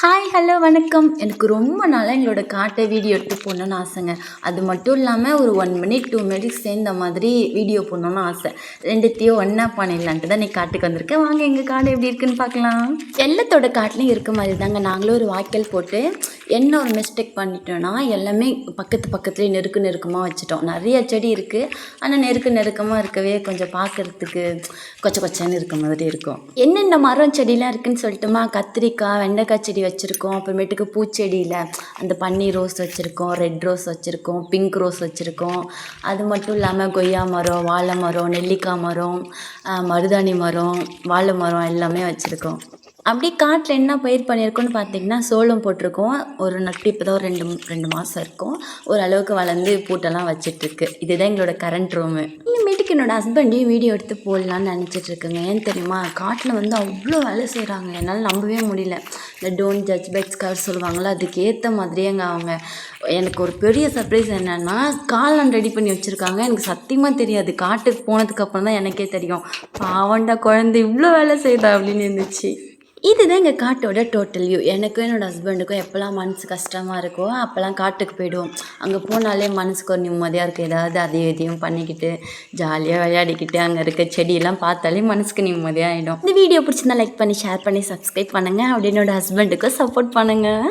Hi hello வணக்கம். எனக்கு ரொம்ப நாளாக எங்களோட காட்டை வீடியோ எடுத்து போடணுன்னு ஆசைங்க. அது மட்டும் இல்லாமல் ஒரு ஒன் மினிட் டூ மினிட்ஸ் சேர்ந்த மாதிரி வீடியோ போடணுன்னு ஆசை. ரெண்டுத்தையும் ஒன்றா பண்ணிடலான்ட்டு தான் நீ காட்டுக்கு வந்திருக்கேன். வாங்க எங்கள் காடு எப்படி இருக்குன்னு பார்க்கலாம். எல்லாத்தோட காட்டிலையும் இருக்க மாதிரி தாங்க நாங்களும் ஒரு வாய்க்கால் போட்டு என்ன ஒரு மிஸ்டேக் பண்ணிட்டோன்னா எல்லாமே பக்கத்து பக்கத்துலேயே நெருக்கு நெருக்கமாக வச்சுட்டோம். நிறைய செடி இருக்குது ஆனால் நெருக்கு நெருக்கமாக இருக்கவே கொஞ்சம் பார்க்குறதுக்கு கொச்ச கொச்சன்னு இருக்க மாதிரி இருக்கும். என்னென்ன மரம் செடிலாம் இருக்குதுன்னு சொல்லிட்டுமா கத்திரிக்காய் வெண்டைக்காய் செடி வச்சுருக்கோம். அப்புறமேட்டுக்கு பூச்செடியில் அந்த பன்னீர் ரோஸ் வச்சுருக்கோம் ரெட் ரோஸ் வச்சுருக்கோம் பிங்க் ரோஸ் வச்சுருக்கோம். அது மட்டும் இல்லாமல் கொய்யா மரம் வாழை மரம் நெல்லிக்காய் மரம் மருதாணி மரம் வாழை மரம் எல்லாமே வச்சுருக்கோம். அப்படியே காட்டில் என்ன பயிர் பண்ணியிருக்கோன்னு பார்த்தீங்கன்னா சோளம் போட்டிருக்கோம். ஒரு நட்டு இப்போ தான் ஒரு ரெண்டு ரெண்டு மாதம் இருக்கும். ஓரளவுக்கு வளர்ந்து பூட்டெல்லாம் வச்சிட்ருக்கு இதுதான் எங்களோட கரண்ட் ரூமு இனிமேட்டுக்கு என்னோட ஹஸ்பண்டையும் வீடியோ எடுத்து போடலான்னு நினச்சிட்ருக்குங்க ஏன் தெரியுமா? காட்டில் வந்து அவ்வளோ வேலை செய்கிறாங்க என்னால் நம்பவே முடியல. இந்த டோன்ட் ஜட்ஜ் பெக்ஸ் கார் சொல்லுவாங்கள்ல அதுக்கு ஏற்ற மாதிரியேங்க அவங்க. எனக்கு ஒரு பெரிய சர்ப்ரைஸ் என்னென்னா காளான் ரெடி பண்ணி வச்சுருக்காங்க. எனக்கு சத்தியமாக தெரியாது. காட்டுக்கு போனதுக்கப்புறம் தான் எனக்கே தெரியும். பாவண்டா குழந்தை இவ்வளோ வேலை செய்யுதா அப்படின்னு இருந்துச்சு. இதுதான் எங்கள் காட்டோட டோட்டல் வியூ எனக்கும் என்னோடய ஹஸ்பண்டுக்கும் எப்போல்லாம் மனசு கஷ்டமாக இருக்கோ அப்போல்லாம் காட்டுக்கு போயிடுவோம். அங்கே போனாலே மனசுக்கு ஒரு நிம்மதியாக இருக்குது ஏதாவது அதையும் இதையும் பண்ணிக்கிட்டு ஜாலியாக விளையாடிக்கிட்டு அங்கே இருக்க செடியெல்லாம் பார்த்தாலே மனசுக்கு நிம்மதியாக ஆகிடும் இந்த வீடியோ பிடிச்சிருந்தா லைக் பண்ணி ஷேர் பண்ணி சப்ஸ்கிரைப் பண்ணுங்கள் அப்படி என்னோட ஹஸ்பண்டுக்கும் சப்போர்ட் பண்ணுங்கள்